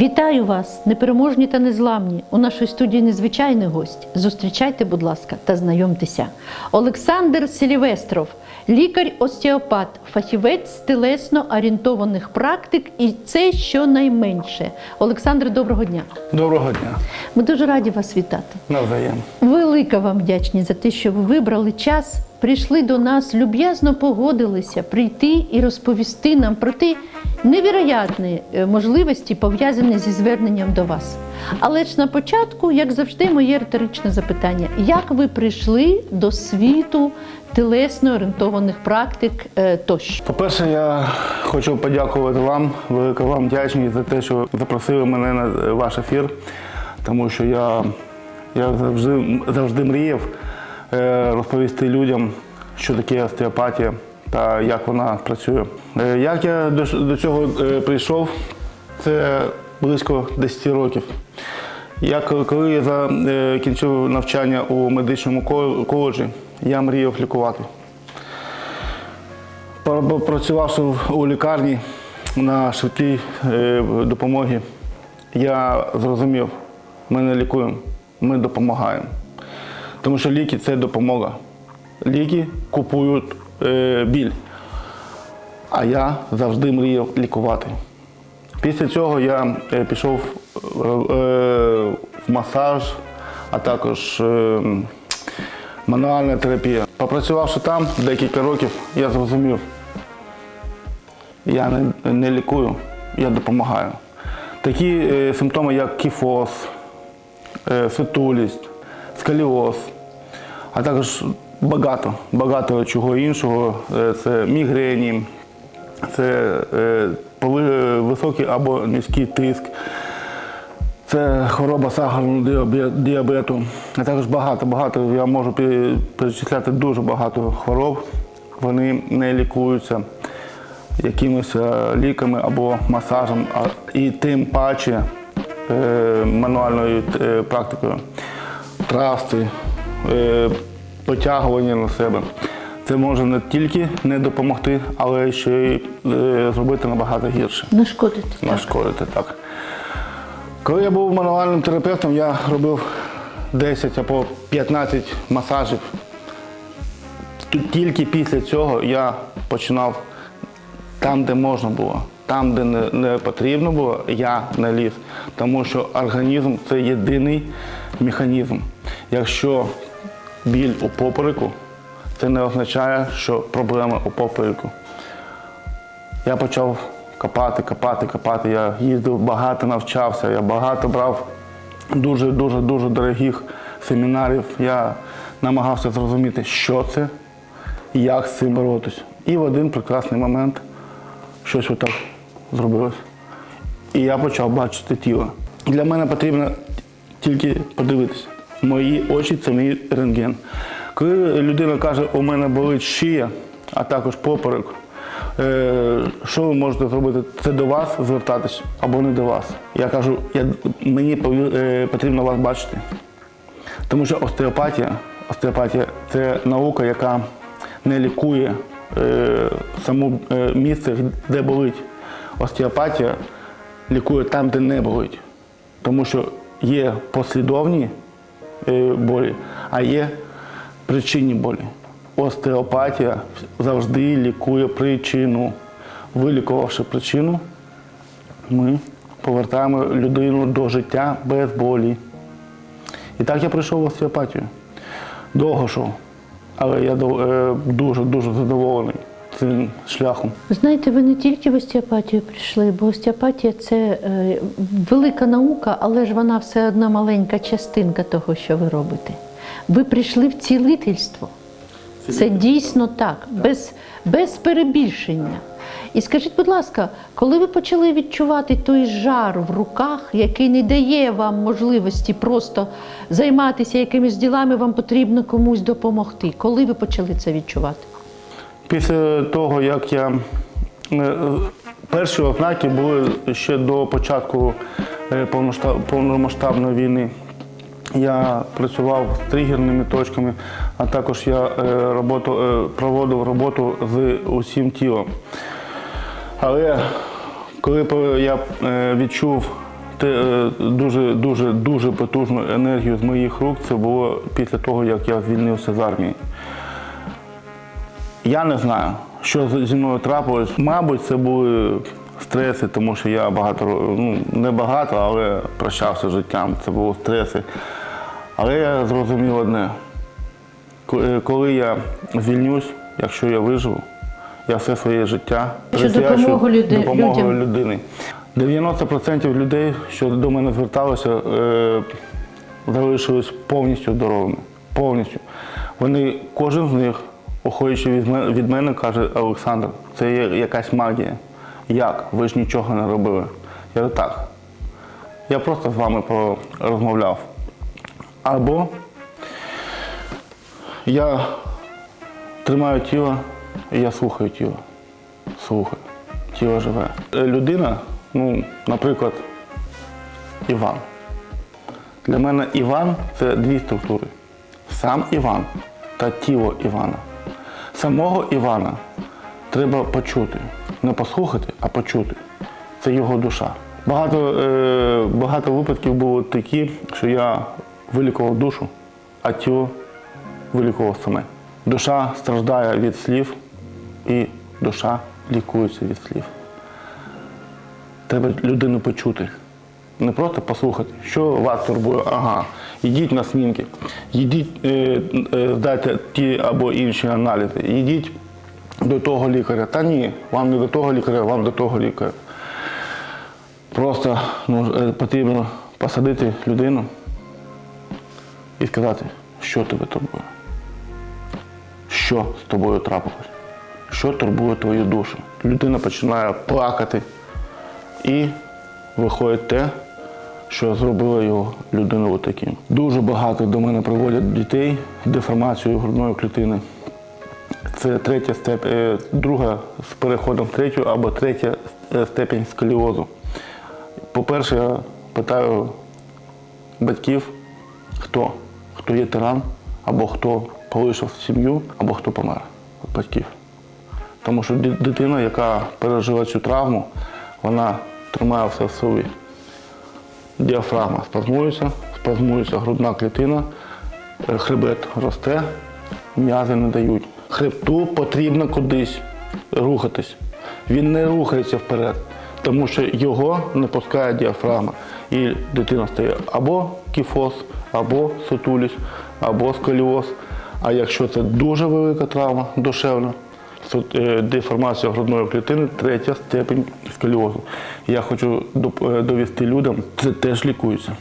Вітаю вас, непереможні та незламні. У нашій студії незвичайний гость. Зустрічайте, будь ласка, та знайомтеся. Олександр Селівестров, лікар-остеопат, фахівець з телесно орієнтованих практик, і це щонайменше. Олександр, доброго дня. Доброго дня. Ми дуже раді вас вітати. Навзаєм. Велика вам вдячність за те, що ви вибрали час, прийшли до нас, люб'язно погодилися прийти і розповісти нам про ті невероятні е, можливості, пов'язані зі зверненням до вас. Але ж на початку, як завжди, моє риторичне запитання: як ви прийшли до світу телесно орієнтованих практик е, тощо? По-перше, я хочу подякувати вам, велика вам вдячність за те, що запросили мене на ваш ефір, тому що я, я завжди, завжди мріяв е, розповісти людям, що таке остеопатія та як вона працює. Е, Як я до, цього е, прийшов, це близько 10 років. Я коли я закінчив навчання у медичному коледжі, я мріяв лікувати. Працювавши у лікарні на швидкій е, допомогі, я зрозумів, ми не лікуємо, ми допомагаємо. Тому що ліки це допомога. Ліки купують е, біль. А я завжди мріяв лікувати. Після цього я е, пішов е, е, в масаж, а також е, мануальна терапія. Попрацювавши там декілька років, я зрозумів, я не, не лікую, я допомагаю. Такі е, симптоми, як кіфоз, е, сутулість, сколіоз, а також багато, багато чого іншого. Е, Це мігрені, це е, високий або низький тиск, це хвороба сахарного діабету. А також багато, багато. Я можу перечисляти дуже багато хвороб. Вони не лікуються якимись е, ліками або масажем, і тим паче мануальною практикою. Трасти, е, потягування на себе. Це може не тільки не допомогти, але ще й е, зробити набагато гірше Нашкодити. нашкодити так. Коли я був мануальним терапевтом, я робив 10 або 15 масажів. Тільки після цього я починав там, де можна було. Там, де не, не потрібно було, я не ліз. Тому що організм це єдиний механізм. Якщо біль у попереку, це не означає, що проблема у попереку. Я почав копати, копати, копати. Я їздив багато навчався, я багато брав дуже, дуже, дуже дорогих семінарів. Я намагався зрозуміти, що це і як з цим боротися. І в один прекрасний момент щось отак зробилось. І я почав бачити тіло. Для мене потрібно тільки подивитися. Мої очі це мій рентген. Коли людина каже, у мене болить шия, а також поперек, е, що ви можете зробити? Це до вас звертатись або не до вас. Я кажу, я, мені е, потрібно вас бачити. Тому що остеопатія, остеопатія це наука, яка не лікує е, саму е, місце, де болить. Остеопатія лікує там, де не болить. Тому що є послідовні е, болі, а є причинні болі. Остеопатія завжди лікує причину. Вилікувавши причину, ми повертаємо людину до життя без болі. І так я прийшов в остеопатію. Довго йшов. Але я дуже-дуже задоволений цим шляхом. Знаєте, ви не тільки в остеопатію прийшли, бо остеопатія це е, велика наука, але ж вона все одна маленька частинка того, що ви робите. Ви прийшли в цілительство. Це дійсно так, без, без перебільшення. І скажіть, будь ласка, коли ви почали відчувати той жар в руках, який не дає вам можливості просто займатися якимись ділами, вам потрібно комусь допомогти. Коли ви почали це відчувати? Після того, як я е, перші ознаки були ще до початку е, повномасштабної війни. Я працював з тригерними точками, а також я е, роботу, проводив роботу з усім тілом. Але коли я відчув дуже, дуже, дуже потужну енергію з моїх рук це було після того, як я звільнився з армії. Я не знаю, що зі мною трапилось. Мабуть, це були стреси, тому що я багато, ну, не багато, але прощався з життям. Це були стреси. Але я зрозумів одне. Е, Коли я звільнюсь, якщо я виживу, я все своє життя допомогу люди- допомогою людям. людини. 90% людей, що до мене зверталися, е, залишились повністю здоровими. Повністю. Вони, кожен з них, уходячи від мене, від мене, каже, Олександр, це є якась магія. Як? Ви ж нічого не робили. Я говорю, так. Я просто з вами порозмовляв. Або я тримаю тіло і я слухаю тіло. Слухаю. Тіло живе. Е, Людина, ну, наприклад, Іван. Для мене Іван це дві структури. Сам Іван та тіло Івана. Самого Івана треба почути. Не послухати, а почути. Це його душа. Багато, е, багато випадків було такі, що я вилікував душу, а тіло вилікував саме. Душа страждає від слів, і душа лікується від слів. Треба людину почути. Не просто послухати, що вас турбує. Ага, йдіть на снімки, йдіть, е, е, ті або інші аналізи, йдіть до того лікаря. Та ні, вам не до того лікаря, вам до того лікаря. Просто ну, е, потрібно посадити людину і сказати, що тебе турбує. Що з тобою трапилось? Що турбує твою душу? Людина починає плакати і виходить те, що зробило його людину таким. Дуже багато до мене приводять дітей деформацією грудної клітини. Це третя степ, е, друга з переходом в третю або третя е, степень сколіозу. По-перше, я питаю батьків, хто? Хто є тиран, або хто полишив сім'ю, або хто помер від батьків. Тому що дитина, яка пережила цю травму, вона тримає все в собі. Діафрагма спазмується, спазмується грудна клітина, е, хребет росте, м'язи не дають. Хребту потрібно кудись рухатись. Він не рухається вперед, тому що його не пускає діафрагма. І дитина стає або кіфоз, або сутулість, або сколіоз. А якщо це дуже велика травма душевна, деформація грудної клітини, третя степень сколіозу. Я хочу е, довести людям, це теж лікується.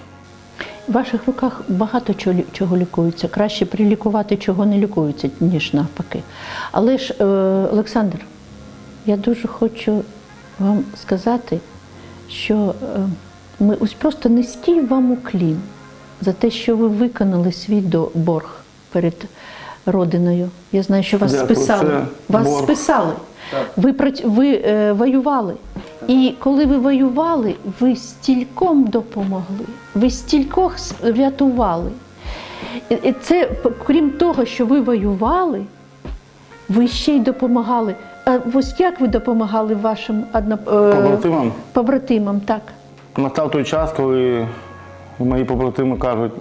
В ваших руках багато чого, лікується. Краще прилікувати, чого не лікується, ніж навпаки. Але ж, е, Олександр, я дуже хочу вам сказати, що е, ми ось просто низький вам уклін за те, що ви виконали свій борг перед родиною. Я знаю, що вас Дякую, списали. це Вас борг. списали. Ви, прац- ви е, воювали. І коли ви воювали, ви стільком допомогли, ви стількох врятували. І- і Це, крім того, що ви воювали, ви ще й допомагали. А ось як ви допомагали вашим одноп... е, Побратимам побратимам, так? настав той час, коли мої побратими кажуть,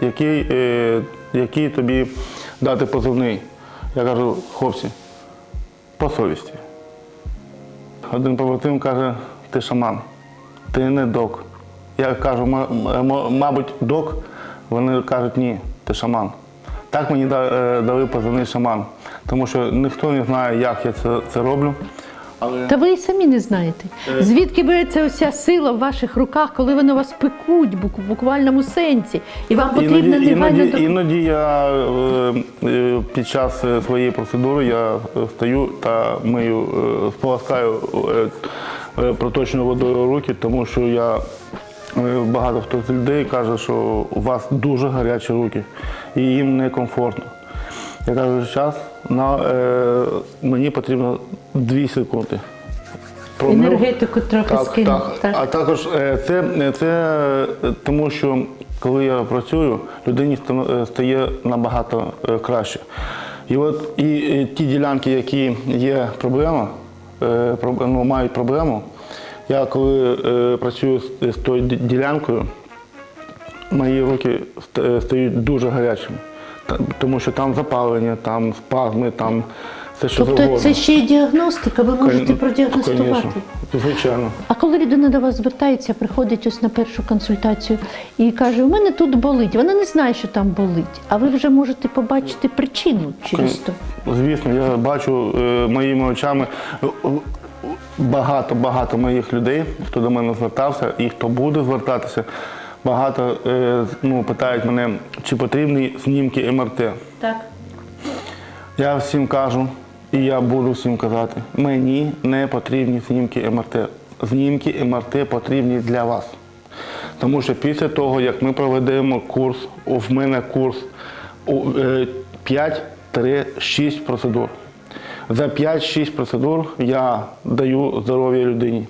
який, е, який тобі дати позивний. Я кажу, хлопці, по совісті. Один побратим каже, ти шаман, ти не док. Я кажу, мабуть, док. Вони кажуть, ні, ти шаман. Так мені е, дали позивний шаман, тому що ніхто не знає, як я це, це роблю. Але Та ви і самі не знаєте. Звідки береться оця сила в ваших руках, коли вони вас пекуть в буквальному сенсі, і вам потрібно Іноді, негайно іноді, я е, е, під час е, своєї процедури я е, стою та мию, е, сполоскаю е, е, проточною водою руки, тому що я е, багато хто з людей каже, що у вас дуже гарячі руки і їм некомфортно. Я кажу, час на, е, мені потрібно 2 секунди. Промив. енергетику трохи Так, скинув. так. А також е, це, це е, тому, що коли я працюю, людині е, стає набагато е, краще. І от і, і ті ділянки, які є проблема, е, ну, мають проблему, Я коли е, працюю з, з тою ділянкою, мої руки е, стають дуже гарячими. Тому що там запалення, там спазми, там все що Тобто завгодно. це ще й діагностика, ви можете Кон- продіагностувати. Конечно, Звичайно. А коли людина до вас звертається, приходить ось на першу консультацію і каже, у мене тут болить, вона не знає, що там болить, а ви вже можете побачити причину через то. Звісно, я бачу е, моїми очами е, е, багато-багато моїх людей, хто до мене звертався і хто буде звертатися. Багато е, ну, питають мене, чи потрібні знімки МРТ. Так. Я всім кажу, і я буду всім казати, мені не потрібні знімки МРТ. Знімки МРТ потрібні для вас. Тому що після того, як ми проведемо курс, в мене курс у, е, 5-6 процедур. За 5-6 процедур я даю здоров'я людині.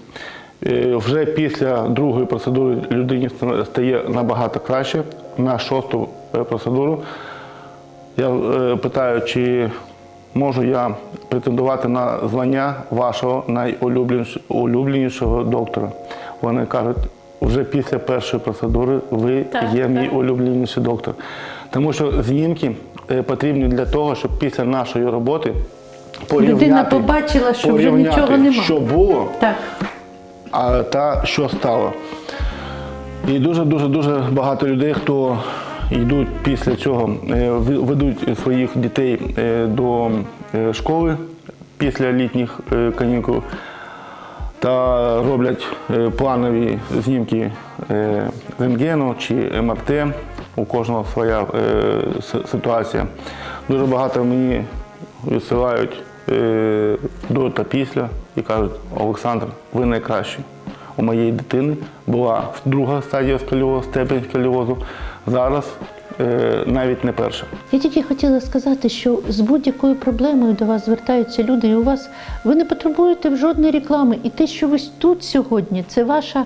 Е, Вже після другої процедури людині ста- стає набагато краще. На шосту е, процедуру я е, питаю, чи можу я претендувати на звання вашого найулюбленішого доктора. Вони кажуть, вже після першої процедури ви Так, є мій улюбленіший доктор. Тому що знімки потрібні для того, щоб після нашої роботи порівняти, Людина побачила, що вже нічого нема. що було, Так. А та що стало. І дуже дуже дуже багато людей, хто йдуть після цього, е, ведуть своїх дітей е, до е, школи після літніх канікул та роблять планові знімки рентгену чи МРТ. У кожного своя ситуація. Дуже багато мені висилають е, до та після і кажуть, Олександр, ви найкращий. У моєї дитини була друга стадія сколіозу, степень сколіозу. Зараз е, навіть не перша. Я тільки хотіла сказати, що з будь-якою проблемою до вас звертаються люди, і у вас ви не потребуєте в жодної реклами. І те, що ви тут сьогодні, це ваша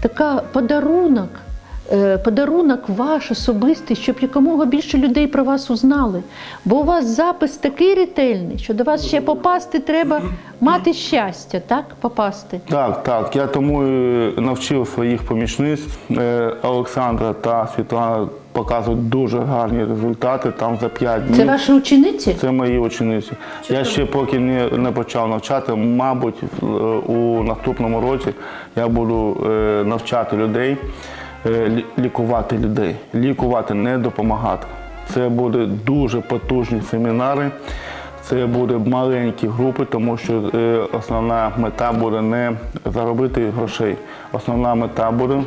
така подарунок. Е, Подарунок ваш особистий, щоб якомога більше людей про вас узнали. Бо у вас запис такий ретельний, що до вас ще попасти треба мати щастя, так? Попасти. Так, так. Я тому і навчив своїх помічниць е, Олександра та Світлана показують дуже гарні результати там за 5 днів. Це ваші учениці? Це мої учениці. Я ще поки не, не почав навчати. Мабуть, в- у наступному році я буду е, навчати людей, е, лікувати людей, лікувати, не допомагати. Це буде дуже потужні семінари. Це будуть маленькі групи, тому що е, основна мета буде не заробити грошей. Основна мета буде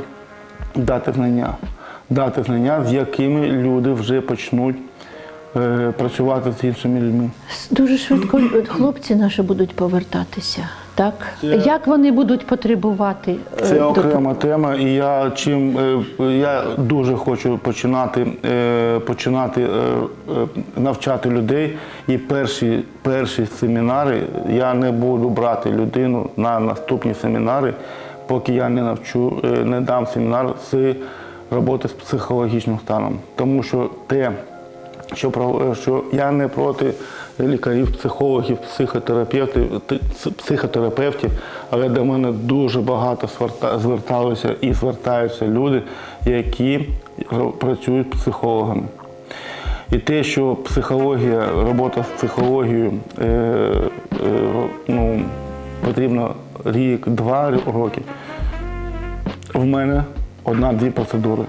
дати знання. Дати знання, з якими люди вже почнуть е, працювати з іншими людьми. Дуже швидко хлопці наші будуть повертатися. Так? Як вони будуть потребувати? е, Це окрема тема, і я чим е, я дуже хочу починати, е, починати навчати людей. І перші, перші семінари я не буду брати людину на наступні семінари, поки я не навчу, не дам семінар з роботи з психологічним станом. Тому що те, що, що я не проти лікарів, психологів, психотерапевтів, психотерапевтів, але до мене дуже багато зверта- зверталися і звертаються люди, які працюють психологами. І те, що психологія, робота з психологією е, е, ну, потрібно рік-два роки, в мене одна-дві процедури.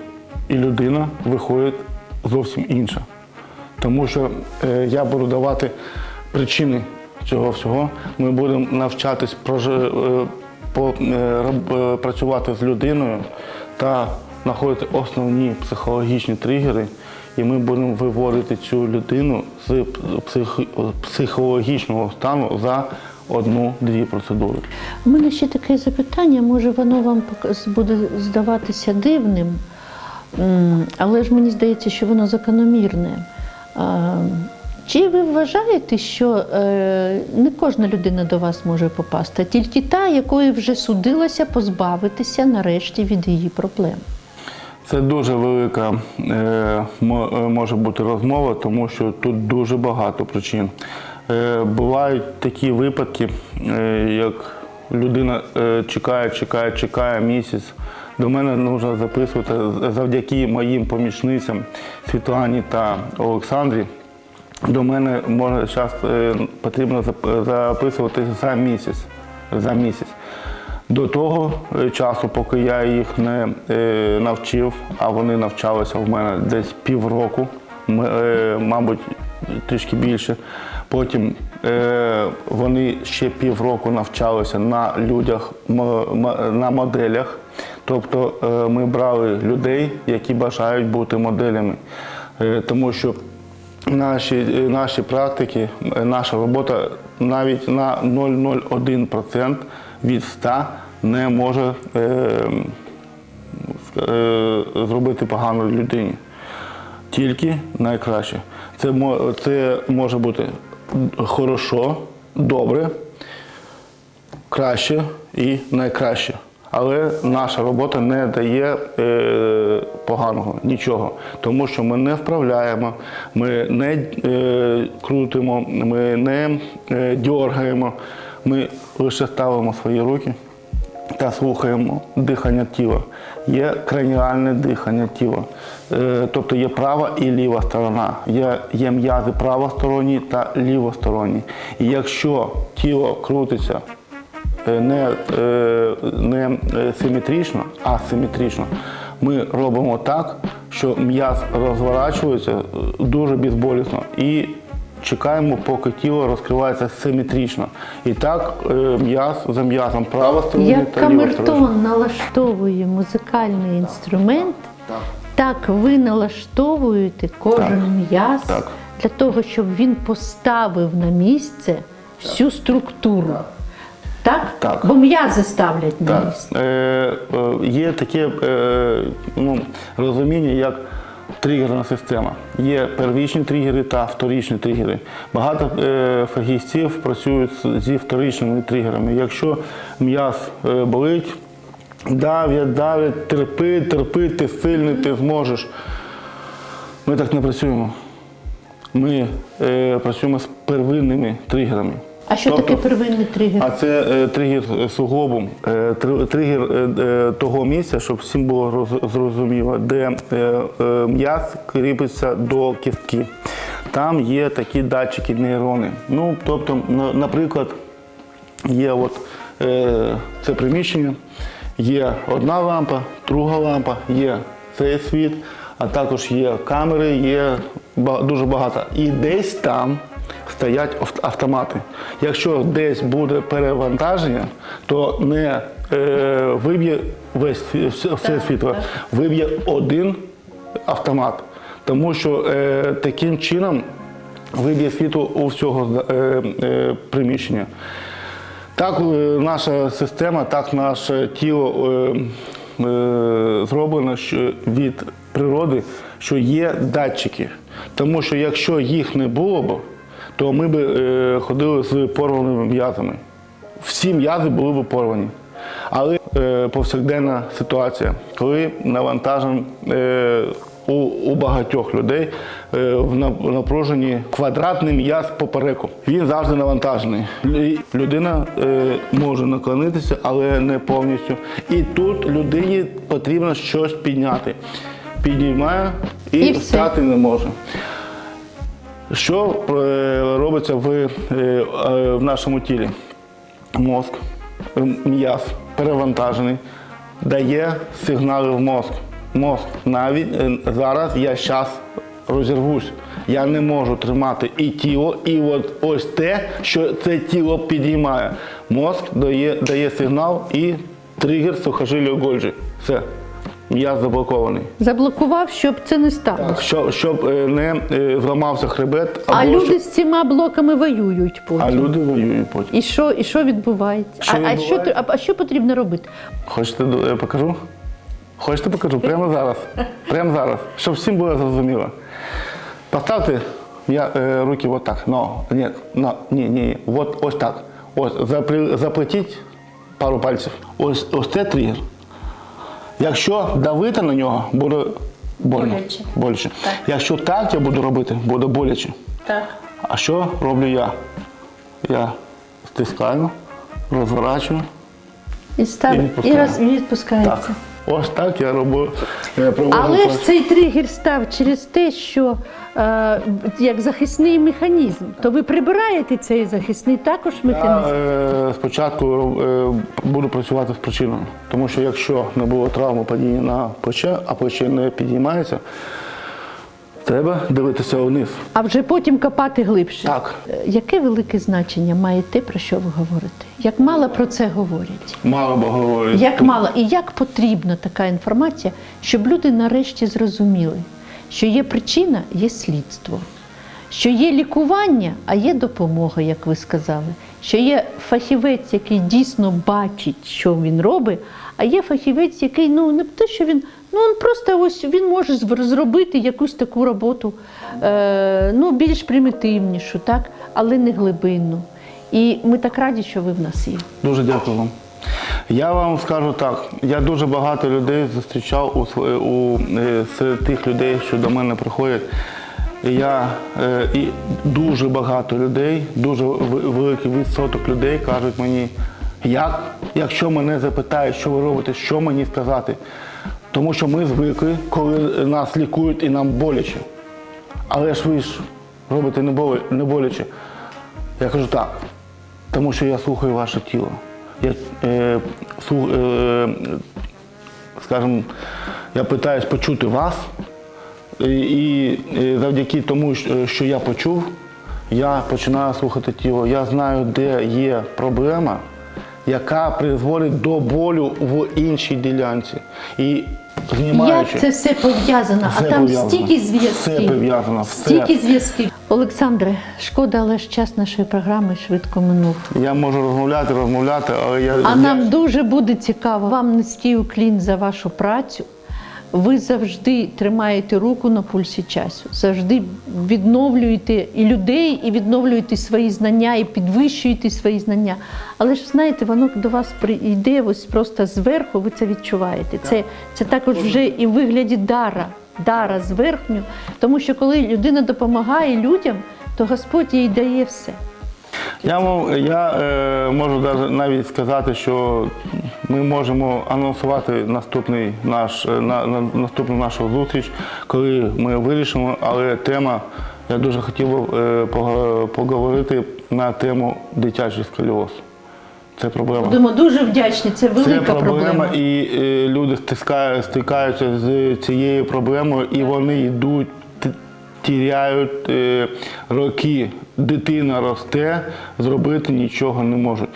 І людина виходить зовсім інша. Тому що е, я буду давати причини цього всього. Ми будемо навчатись е, е, працювати з людиною та знаходити основні психологічні тригери. І ми будемо виводити цю людину з псих- психологічного стану за одну-дві процедури. У мене ще таке запитання, може воно вам буде здаватися дивним, але ж мені здається, що воно закономірне. Чи ви вважаєте, що е, не кожна людина до вас може попасти, а тільки та, якої вже судилося позбавитися нарешті від її проблем? Це дуже велика е, е, може бути розмова, тому що тут дуже багато причин. Бувають такі випадки, як людина чекає, чекає, чекає місяць. До мене потрібно записувати завдяки моїм помічницям Світлані та Олександрі. До мене може зараз потрібно зап- записувати за місяць. За місяць. До того е, часу, поки я їх не е, навчив, а вони навчалися в мене десь півроку, е, мабуть, трішки більше. Потім е, вони ще півроку навчалися на людях, на моделях. Тобто е, ми брали людей, які бажають бути моделями. Е, тому що наші, е, наші практики, наша робота навіть на 0,01% від 100 не може зробити погано людині. Тільки найкраще. Це, це може бути хорошо, добре, краще і найкраще. Але наша робота не дає е, поганого нічого, тому що ми не вправляємо, ми не е, крутимо, ми не е, дергаємо, ми лише ставимо свої руки та слухаємо дихання тіла. Є краніальне дихання тіла. Е, Тобто є права і ліва сторона. Є, є м'язи правосторонні та лівосторонні. І якщо тіло крутиться не, е, не е, симетрично, а симетрично, ми робимо так, що м'яз розворачується е, дуже безболісно і чекаємо, поки тіло розкривається симетрично. І так е, м'яз за м'язом правосторонній Як та камертон налаштовує музикальний інструмент, так ви налаштовуєте кожен м'яз Так. для того, щоб він поставив на місце всю структуру. Так? Так. Бо м'язи ставлять на Так. місце. Е, е, є таке е, ну, розуміння, як тригерна система. Є первічні тригери та вторічні тригери. Багато е, фахівців працюють зі вторичними тригерами. Якщо м'яз е, болить, давлять, давлять, терпи, терпи, ти сильний, ти зможеш. Ми так не працюємо. Ми е, працюємо з первинними тригерами. А що Тобто- таке первинний тригер? а це е, тригер суглобу, е, тригер е, е, того місця, щоб всім було роз- зрозуміло, де е, е, м'яз кріпиться до кістки. Там є такі датчики нейрони. Ну, тобто, на- наприклад, є от е, це приміщення, є одна лампа, друга лампа, є цей світ, а також є камери, є дуже багато. І десь там стоять автомати. Якщо десь буде перевантаження, то не е, виб'є весь все, світло, виб'є один автомат. Тому що е, таким чином виб'є світло у всього е, е, приміщення. Так, е, наша система, так наше тіло е, е, зроблено що від природи, що є датчики. Тому що якщо їх не було б, то ми б е, ходили з порваними м'язами. Всі м'язи були б порвані. Але е, повсякденна ситуація, коли навантажен е, у, у багатьох людей е, в напруженні квадратний м'яз попереку. Він завжди навантажений. Людина е, може наклонитися, але не повністю. І тут людині потрібно щось підняти. Піднімає і, І встати не може. Що е, робиться в, е, е, в нашому тілі? Мозк, м'яз перевантажений, дає сигнали в мозк. Мозк навіть зараз я зараз розірвусь. Я не можу тримати і тіло, і от ось те, що це тіло підіймає. Мозк дає, дає сигнал і тригер сухожилля Гольджі. Все. М'яз заблокований. Заблокував, щоб це не сталося. Щоб, щоб е, не е, зламався хребет, А або люди щоб- з цими блоками воюють потім. а люди воюють потім. І що, і що відбувається? Що а, а, що, тр- а, а що потрібно робити? Хочете покажу? Хочете покажу? Прямо зараз. Прямо зараз. Щоб всім було зрозуміло. Поставте я, е, руки вот так. Но, ні, но, ні, ні, ні. Вот, ось так. Ось, запри- заплетіть пару пальців. Ось, ось це тригер. Якщо давити на нього, буде больно. Боляче. Боляче. Якщо так я буду робити, буде боляче. Так. А що роблю я? Я стискаю, розворачую І став І і, роз, і відпускається. Так. Ось так я робив. Я Але ж цей тригер став через те, що е, як захисний механізм, то ви прибираєте цей захисний також Я механізм. е, спочатку е, буду працювати з причиною, тому що якщо не було травми падіння на плече, а плече не підіймається, треба дивитися вниз. А вже потім копати глибше. Так. Е, Яке велике значення має те, про що ви говорите? Як мало про це говорять? Мало бо говорить. Як мало і як потрібна така інформація, щоб люди нарешті зрозуміли, що є причина, є слідство, що є лікування, а є допомога, як ви сказали, що є фахівець, який дійсно бачить, що він робить, а є фахівець, який ну не те, що він. Ну, він просто ось він може зробити якусь таку роботу, е, ну, більш примітивнішу, так, але не глибинну. І ми так раді, що ви в нас є. Дуже дякую вам. Я вам скажу так, я дуже багато людей зустрічав у, у, е, серед тих людей, що до мене приходять. Я е, і дуже багато людей, дуже великий відсоток людей кажуть мені, як, якщо мене запитають, що ви робите, що мені сказати. Тому що ми звикли, коли нас лікують і нам боляче. Але ж ви ж робите не боляче. Я кажу так, тому що я слухаю ваше тіло. Я, е, слу, е, скажімо, я питаюсь почути вас, і, завдяки тому, що я почув, я починаю слухати тіло. Я знаю, де є проблема, яка призводить до болю в іншій ділянці. І знімаючи. Як це все пов'язано? А Все там пов'язано. стільки Все зв'язків. пов'язано, все. Стільки зв'язків. Олександре, шкода, але ж час нашої програми швидко минув. Я можу розмовляти, розмовляти, але я. А я- нам дуже буде цікаво. Вам низький уклін за вашу працю. Ви завжди тримаєте руку на пульсі часу, завжди відновлюєте і людей, і відновлюєте свої знання, і підвищуєте свої знання. Але ж знаєте, воно до вас прийде ось просто зверху, ви це відчуваєте. Це, це також вже і в вигляді дара, дара зверхню. Тому що коли людина допомагає людям, то Господь їй дає все. Я, мов- я е, можу даже навіть сказати, що ми можемо анонсувати наступний наш, е, на, на, наступну нашу зустріч, коли ми вирішимо, але тема, я дуже хотів би е, поговорити на тему дитячий сколіоз. Це проблема. Будемо дуже вдячні. Це Це проблема, проблема. і е, люди стискають, стикаються з цією проблемою, і вони йдуть, тіряють е, роки. Дитина росте, зробити нічого не можуть.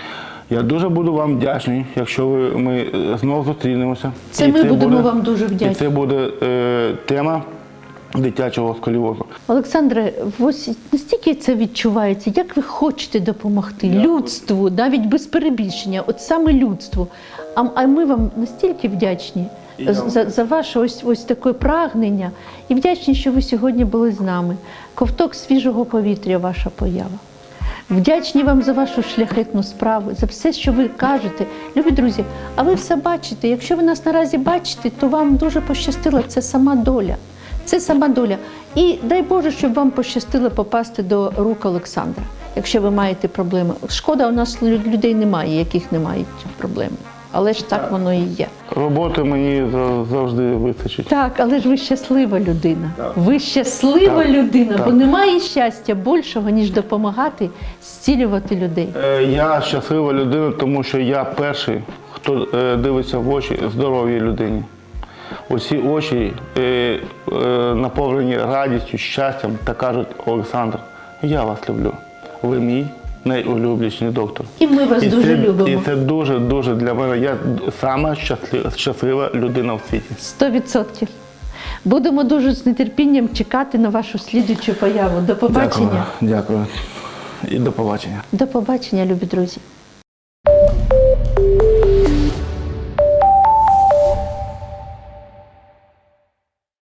Я дуже буду вам вдячний, якщо ви ми е, знову зустрінемося. Це І ми будемо вам дуже І вдячні. це буде е, тема дитячого сколіозу. Олександре, ось настільки це відчувається, як ви хочете допомогти людству, навіть без перебільшення, от саме людству. А, а ми вам настільки вдячні І я за, за ваше ось, ось таке прагнення і вдячні, що ви сьогодні були з нами. Ковток свіжого повітря, ваша поява. Вдячні вам за вашу шляхетну справу, за все, що ви кажете. Любі друзі, а ви все бачите. Якщо ви нас наразі бачите, то вам дуже пощастило. Це сама доля. Це сама доля. І дай Боже, щоб вам пощастило попасти до рук Олександра, якщо ви маєте проблеми. Шкода, у нас лю- людей немає, яких не мають проблеми. Але ж так воно і є. Роботи мені за- завжди вистачить. Так, але ж ви щаслива людина. Ви щаслива Так, людина, бо немає щастя більшого, ніж допомагати зцілювати людей. Е, Я щаслива людина, тому що я перший, хто е, дивиться в очі здоровій людині. Усі очі е, наповнені радістю, щастям та кажуть, Олександр, я вас люблю. Ви мій найулюбленіший доктор. І ми вас І дуже це, любимо. І це дуже, дуже для мене. Я сама щаслива, щаслива людина в світі. Сто відсотків. Будемо дуже з нетерпінням чекати на вашу слідучу появу. До побачення. Дякую. Дякую. І до побачення. До побачення, любі друзі.